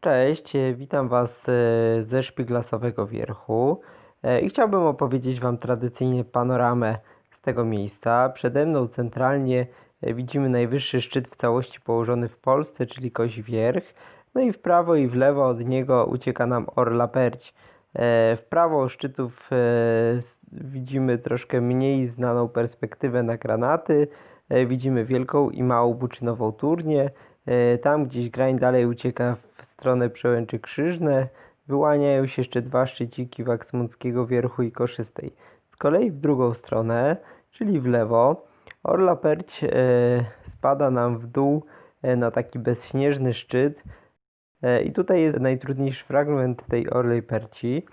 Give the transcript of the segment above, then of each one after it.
Cześć, e, witam Was e, ze Szpiglasowego Wierchu e, i chciałbym opowiedzieć Wam tradycyjnie panoramę z tego miejsca. Przede mną centralnie widzimy najwyższy szczyt w całości położony w Polsce, czyli Kozi Wierch. No i w prawo i w lewo od niego ucieka nam Orla Perć. W prawo szczytów widzimy troszkę mniej znaną perspektywę na granaty. Widzimy wielką i małą buczynową turnię. E, Tam gdzieś grań dalej ucieka w stronę przełęczy Krzyżne. Wyłaniają się jeszcze dwa szczyciki Waksmunckiego Wierchu i Koszystej. Z kolei w drugą stronę, czyli w lewo, Orla Perć e, spada nam w dół e, na taki bezśnieżny szczyt. I tutaj jest najtrudniejszy fragment tej Orlej Perci.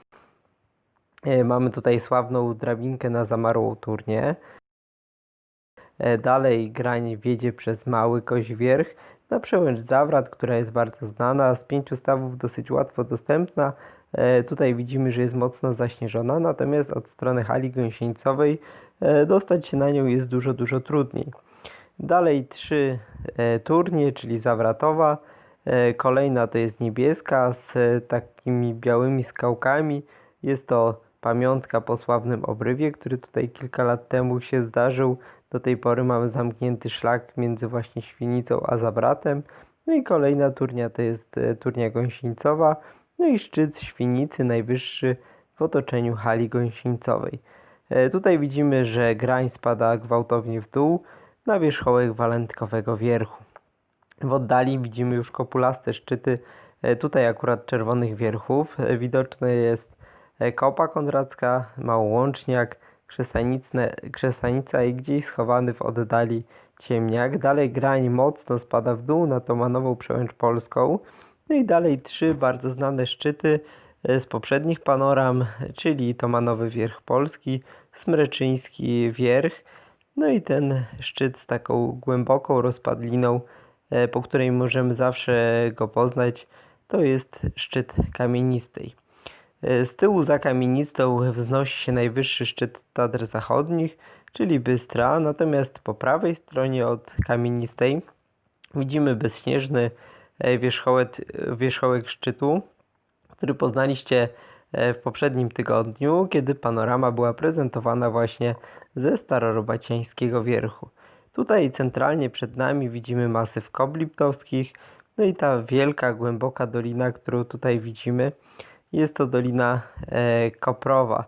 Mamy tutaj sławną drabinkę na zamarłą turnię. E, Dalej grań wiedzie przez Mały Koźwierch na przełęcz Zawrat, która jest bardzo znana, z pięciu stawów dosyć łatwo dostępna. E, Tutaj widzimy, że jest mocno zaśnieżona, natomiast od strony hali gąsieńcowej e, dostać się na nią jest dużo, dużo trudniej. Dalej trzy e, turnie, czyli Zawratowa. E, Kolejna to jest niebieska z e, takimi białymi skałkami. Jest to pamiątka po sławnym obrywie, który tutaj kilka lat temu się zdarzył. Do tej pory mamy zamknięty szlak między właśnie Świnicą a Zawratem. No i kolejna turnia to jest e, turnia gąsieńcowa. No i szczyt Świnicy, najwyższy w otoczeniu hali gąsieńcowej. E, Tutaj widzimy, że grań spada gwałtownie w dół na wierzchołek walentkowego wierchu. W oddali widzimy już kopulaste szczyty, e, tutaj akurat czerwonych wierchów. Widoczne jest Kopa Konradzka, Małołączniak, Krzesanica i gdzieś schowany w oddali Ciemniak. Dalej grań mocno spada w dół na Tomanową Przełęcz Polską. No i dalej trzy bardzo znane szczyty e, z poprzednich panoram, czyli Tomanowy Wierch Polski, Smreczyński Wierch, no i ten szczyt z taką głęboką rozpadliną, e, po której możemy zawsze go poznać, to jest szczyt kamienistej. E, Z tyłu za kamienistą wznosi się najwyższy szczyt Tatr Zachodnich, czyli Bystra, natomiast po prawej stronie od kamienistej widzimy bezśnieżny e, wierzchołek, wierzchołek szczytu, który poznaliście e, w poprzednim tygodniu, kiedy panorama była prezentowana właśnie ze starorobaciańskiego wierchu. Tutaj centralnie przed nami widzimy masyw Kop Liptowskich, no i ta wielka, głęboka dolina, którą tutaj widzimy, jest to dolina e, Koprowa,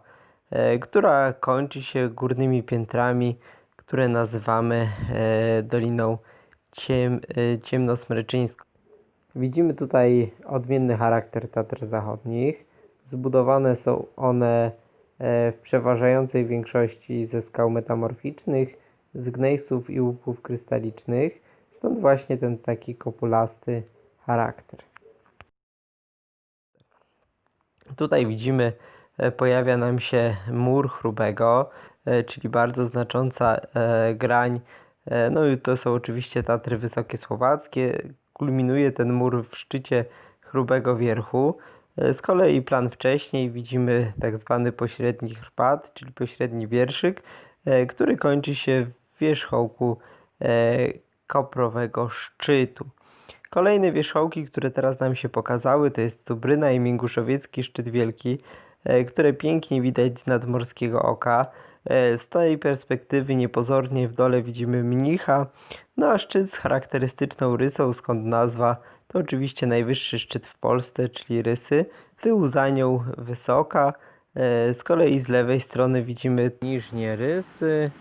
e, która kończy się górnymi piętrami, które nazywamy e, Doliną Ciem, Ciemnosmryczyńską. Widzimy tutaj odmienny charakter Tatr Zachodnich. Zbudowane są one w przeważającej większości ze skał metamorficznych, z gnejsów i łupów krystalicznych, stąd właśnie ten taki kopulasty charakter. Tutaj widzimy, e, pojawia nam się mur chrubego, e, czyli bardzo znacząca e, grań. No i to są oczywiście Tatry Wysokie Słowackie. Kulminuje ten mur w szczycie chrubego wierchu. Z kolei plan wcześniej widzimy tak zwany pośredni chrzpat, czyli pośredni wierszyk, który kończy się w wierzchołku koprowego szczytu. Kolejne wierzchołki, które teraz nam się pokazały, to jest Cubryna i Mięguszowiecki Szczyt Wielki, e, które pięknie widać z nadmorskiego oka. E, Z tej perspektywy niepozornie w dole widzimy mnicha, no a szczyt z charakterystyczną rysą, skąd nazwa, to oczywiście najwyższy szczyt w Polsce, czyli Rysy. Tył za nią wysoka, e, z kolei z lewej strony widzimy niżnie Rysy,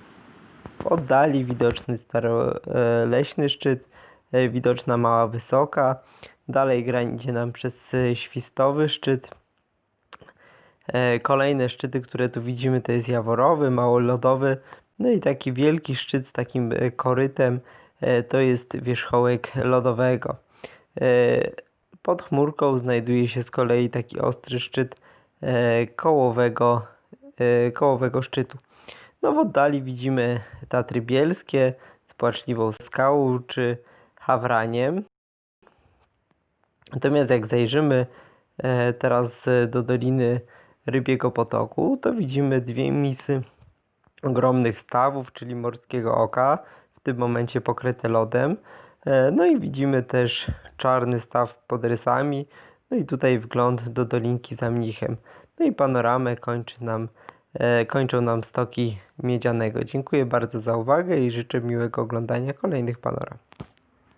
w oddali widoczny staroleśny szczyt, widoczna Mała Wysoka. Dalej grań idzie nam przez e, Świstowy szczyt. E, Kolejne szczyty, które tu widzimy, to jest Jaworowy, Małolodowy, no i taki wielki szczyt z takim e, korytem, e, to jest wierzchołek lodowego. E, Pod chmurką znajduje się z kolei taki ostry szczyt e, kołowego, e, kołowego szczytu. No w oddali widzimy Tatry Bielskie z Płaczliwą Skałą czy Hawraniem. Natomiast jak zajrzymy e, teraz e, do Doliny Rybiego Potoku, to widzimy dwie misy ogromnych stawów, czyli Morskiego Oka, w tym momencie pokryte lodem. E, No i widzimy też czarny staw pod rysami. No i tutaj wgląd do Dolinki za Mnichem. No i panoramę kończy nam, kończą nam stoki miedzianego. Dziękuję bardzo za uwagę i życzę miłego oglądania kolejnych panoram.